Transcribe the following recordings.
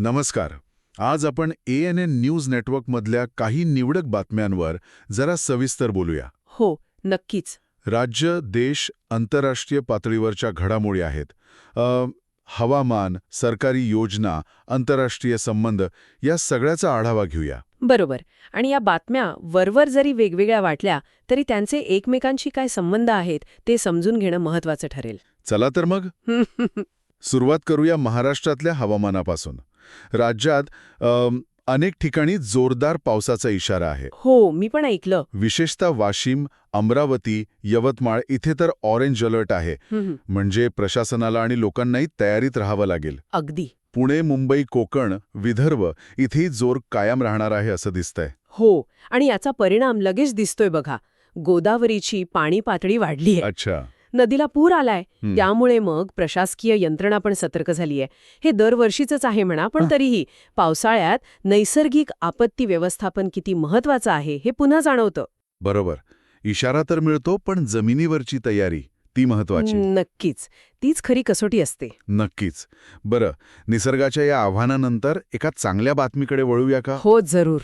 नमस्कार. आज आपण ए एन एन न्यूज नेटवर्कमधल्या काही निवडक बातम्यांवर जरा सविस्तर बोलूया. हो नक्कीच. राज्य देश आंतरराष्ट्रीय पातळीवरच्या घडामोडी आहेत. अ, हवामान सरकारी योजना आंतरराष्ट्रीय संबंध या सगळ्याचा आढावा घेऊया. बरोबर. आणि या बातम्या वरवर जरी वेगवेगळ्या वाटल्या तरी त्यांचे एकमेकांशी काय संबंध आहेत ते समजून घेणं महत्वाचं ठरेल. चला तर मग. सुरुवात करूया महाराष्ट्रातल्या हवामानापासून. राज्यात अनेक ठिकाणी जोरदार पावसाचा इशारा आहे. हो मी पण ऐकलं. विशेषतः वाशिम अमरावती यवतमाळ इथे तर ऑरेंज अलर्ट आहे. म्हणजे प्रशासनाला आणि लोकांनाही तयारीत राहावं लागेल. अगदी. पुणे मुंबई कोकण विदर्भ इथेही जोर कायम राहणार आहे असं दिसतंय. हो आणि याचा परिणाम लगेच दिसतोय बघा. गोदावरीची पाणी पातळी वाढलीय. अच्छा. नदीला पूर आलाय. त्यामुळे मग प्रशासकीय यंत्रणा पण सतर्क झालीय. हे दरवर्षीच आहे म्हणा पण. तरीही पावसाळ्यात नैसर्गिक आपत्ती व्यवस्थापन किती महत्वाचं आहे हे पुन्हा जाणवतं. बरोबर. इशारा तर मिळतो पण जमिनीवरची तयारी ती महत्वाची नक्कीच. तीच खरी कसोटी असते. नक्कीच. बरं निसर्गाच्या या आव्हानानंतर एका चांगल्या बातमीकडे वळूया का? हो जरूर.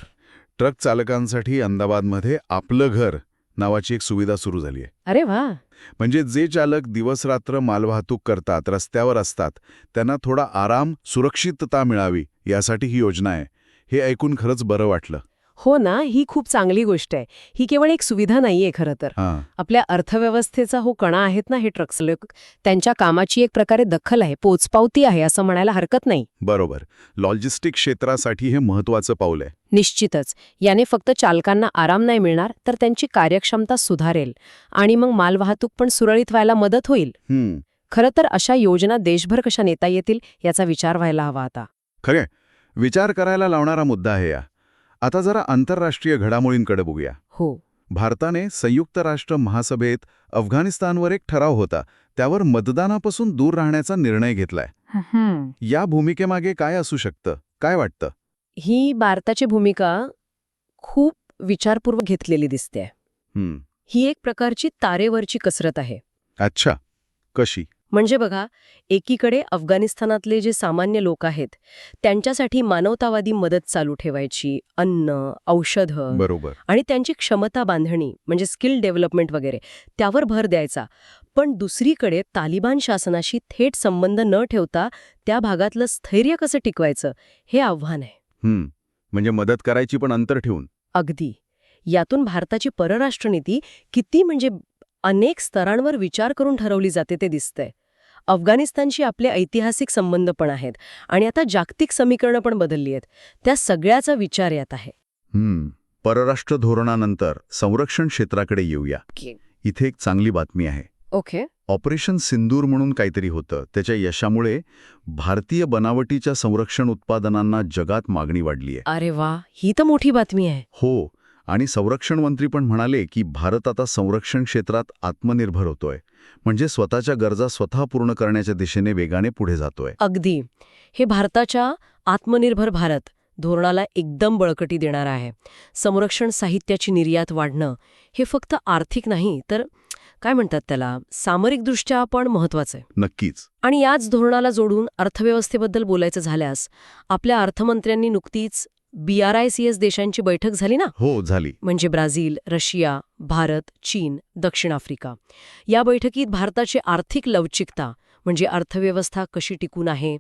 ट्रक चालकांसाठी अहमदाबादमध्ये आपलं घर नावाची एक सुविधा सुरू झाली आहे. अरे वा! म्हणजे जे चालक दिवसरात्र मालवाहतूक करतात रस्त्यावर असतात त्यांना थोडा आराम सुरक्षितता मिळावी यासाठी ही योजना आहे. हे ऐकून खरंच बरं वाटलं. हो ना ही खूप चांगली गोष्ट आहे. ही केवळ एक सुविधा नाहीये खरं तर. आपल्या अर्थव्यवस्थेचा हो कणा आहेत ना हे ट्रक्स लोक त्यांच्या कामाची एक प्रकारे दखल आहे पोचपावती आहे असं म्हणायला हरकत नाही. बरोबर. लॉजिस्टिक क्षेत्रासाठी हे महत्वाचं पाऊल आहे. निश्चितच. याने फक्त चालकांना आराम नाही मिळणार तर त्यांची कार्यक्षमता सुधारेल. आणि मग मालवाहतूक पण सुरळीत व्हायला मदत होईल. खरं तर अशा योजना देशभर कशा नेता येतील याचा विचार व्हायला हवा आता. खरे विचार करायला लावणारा मुद्दा आहे या. आता जरा आंतरराष्ट्रीय घडामोडींकडे बघूया. हो. भारताने संयुक्त राष्ट्र महासभेत अफगाणिस्तानवर एक ठराव होता. त्यावर मतदानापासून दूर राहण्याचा निर्णय घेतलाय. या भूमिकेमागे काय असू शकतं? काय वाटतं? ही भारताची भूमिका खूप विचारपूर्वक घेतलेली दिसते हम्म ही एक प्रकारची तारेवरची कसरत आहे. अच्छा. कशी? म्हणजे बघा एकीकडे अफगाणिस्तानातले जे सामान्य लोक आहेत त्यांच्यासाठी मानवतावादी मदत चालू ठेवायची अन्न औषधं बरोबर. आणि त्यांची क्षमता बांधणी म्हणजे स्किल डेव्हलपमेंट वगैरे त्यावर भर द्यायचा. पण दुसरीकडे तालिबान शासनाशी थेट संबंध न ठेवता त्या भागातलं स्थैर्य कसं टिकवायचं हे आव्हान आहे. म्हणजे मदत करायची पण अंतर ठेवून. अगदी. यातून भारताची परराष्ट्र नीती किती म्हणजे अनेक स्तरांवर विचार करून ठरवली जाते ते दिसतंय. अफगाणिस्तानशी आपले ऐतिहासिक संबंध पण आहेत आणि आता जागतिक समीकरणं पण बदलली आहेत. त्या सगळ्याचा विचार यात आहे. हम्म परराष्ट्र धोरणानंतर संरक्षण क्षेत्राकडे येऊया. इथे एक चांगली बातमी आहे. ओके. ऑपरेशन सिंदूर म्हणून काहीतरी होतं. त्याच्या यशामुळे भारतीय बनावटीच्या संरक्षण उत्पादनांना जगात मागणी वाढली आहे. अरे वा ही तर मोठी बातमी आहे. हो आणि संरक्षण मंत्री पण म्हणाले की भारत आता संरक्षण क्षेत्रात आत्मनिर्भर होतोय. म्हणजे स्वतःच्या गरजा स्वतः पूर्ण करण्याच्या दिशेने वेगाने पुढे जातोय. अगदी. हे भारताच्या आत्मनिर्भर भारत धोरणाला एकदम बळकटी देणार आहे. संरक्षण साहित्याची निर्यात वाढणं हे फक्त आर्थिक नाही तर काय म्हणतात त्याला? सामरिकदृष्ट्या पण महत्वाचं आहे. नक्कीच. आणि याच धोरणाला जोडून अर्थव्यवस्थेबद्दल बोलायचं झाल्यास आपल्या अर्थमंत्र्यांनी नुकतीच B R I C S देशांची बैठक झाली ना? हो झाली. म्हणजे ब्राझील रशिया भारत चीन दक्षिण आफ्रिका. या बैठकीत भारताची आर्थिक लवचिकता म्हणजे अर्थव्यवस्था कशी टिकून आहे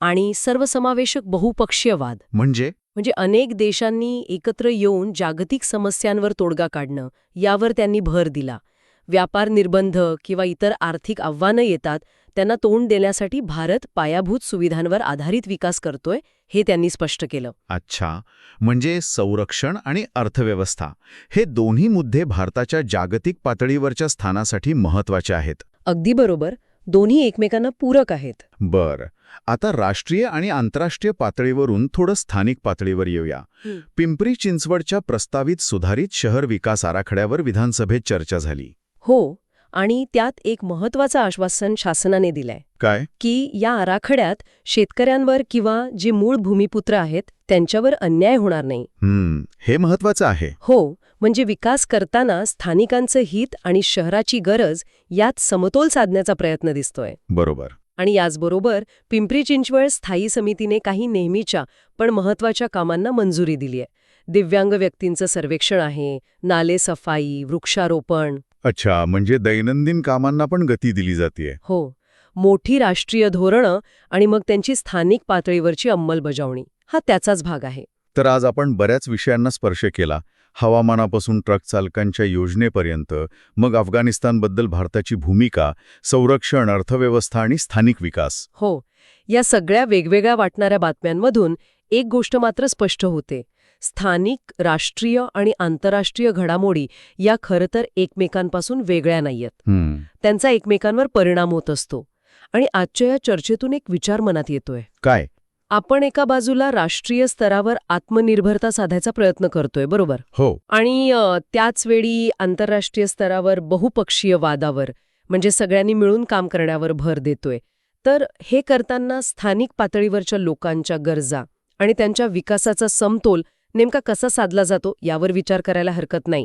आणि सर्वसमावेशक बहुपक्षीयवाद म्हणजे? म्हणजे अनेक देशांनी एकत्र येऊन जागतिक समस्यांवर तोडगा काढणं यावर त्यांनी भर दिला. व्यापार निर्बंध किंवा इतर आर्थिक आव्हानं येतात त्यांना तोंड देण्यासाठी भारत पायाभूत सुविधांवर आधारित विकास करतोय हे त्यांनी स्पष्ट केलं. अच्छा. म्हणजे संरक्षण आणि अर्थव्यवस्था हे दोन्ही मुद्दे भारताच्या जागतिक पातळीवरच्या स्थानासाठी महत्त्वाचे आहेत. अगदी बरोबर. दोन्ही एकमेकांना पूरक आहेत. बर. आता राष्ट्रीय आणि आंतरराष्ट्रीय पातळीवरून थोडं स्थानिक पातळीवर येऊया. पिंपरी चिंचवडच्या प्रस्तावित सुधारित शहर विकास आराखड्यावर विधानसभेत चर्चा झाली. हो आणि त्यात एक महत्वाचं आश्वासन शासनाने दिलंय. काय? की या आराखड्यात शेतकऱ्यांवर किंवा जे मूळ भूमिपुत्र आहेत त्यांच्यावर अन्याय होणार नाही. हे महत्वाचं आहे. हो म्हणजे विकास करताना स्थानिकांचं हित आणि शहराची गरज यात समतोल साधण्याचा प्रयत्न दिसतोय. बरोबर. आणि याचबरोबर पिंपरी चिंचवड स्थायी समितीने काही नेहमीच्या पण महत्त्वाच्या कामांना मंजुरी दिली आहे दिव्यांग व्यक्तींचं सर्वेक्षण आहे नाले सफाई वृक्षारोपण. अच्छा म्हणजे दैनंदिन कामांना पण गती दिली जाते हो. मोठी राष्ट्रीय धोरणं आणि मग त्यांची स्थानिक पातळीवरची अंमलबजावणी हा त्याचाच भाग आहे. तर आज आपण बऱ्याच विषयांना स्पर्श केला. हवामानापासून ट्रक चालकांच्या योजनेपर्यंत मग अफगाणिस्तानबद्दल भारताची भूमिका संरक्षण अर्थव्यवस्था आणि स्थानिक विकास. हो. या सगळ्या वेगवेगळ्या वाटणाऱ्या बातम्यांमधून एक गोष्ट मात्र स्पष्ट होते. स्थानिक राष्ट्रीय आणि आंतरराष्ट्रीय घडामोडी या खरं तर एकमेकांपासून वेगळ्या नाहीयेत. त्यांचा एकमेकांवर परिणाम होत असतो. आणि आजच्या या चर्चेतून एक विचार मनात येतोय. काय? आपण एका बाजूला राष्ट्रीय स्तरावर आत्मनिर्भरता साधायचा प्रयत्न करतोय बरोबर? हो. आणि त्याच वेळी आंतरराष्ट्रीय स्तरावर बहुपक्षीय वादावर म्हणजे सगळ्यांनी मिळून काम करण्यावर भर देतोय. तर हे करताना स्थानिक पातळीवरच्या लोकांच्या गरजा आणि त्यांच्या विकासाचा समतोल नेमका कसा साधला जातो यावर विचार करायला हरकत नाही.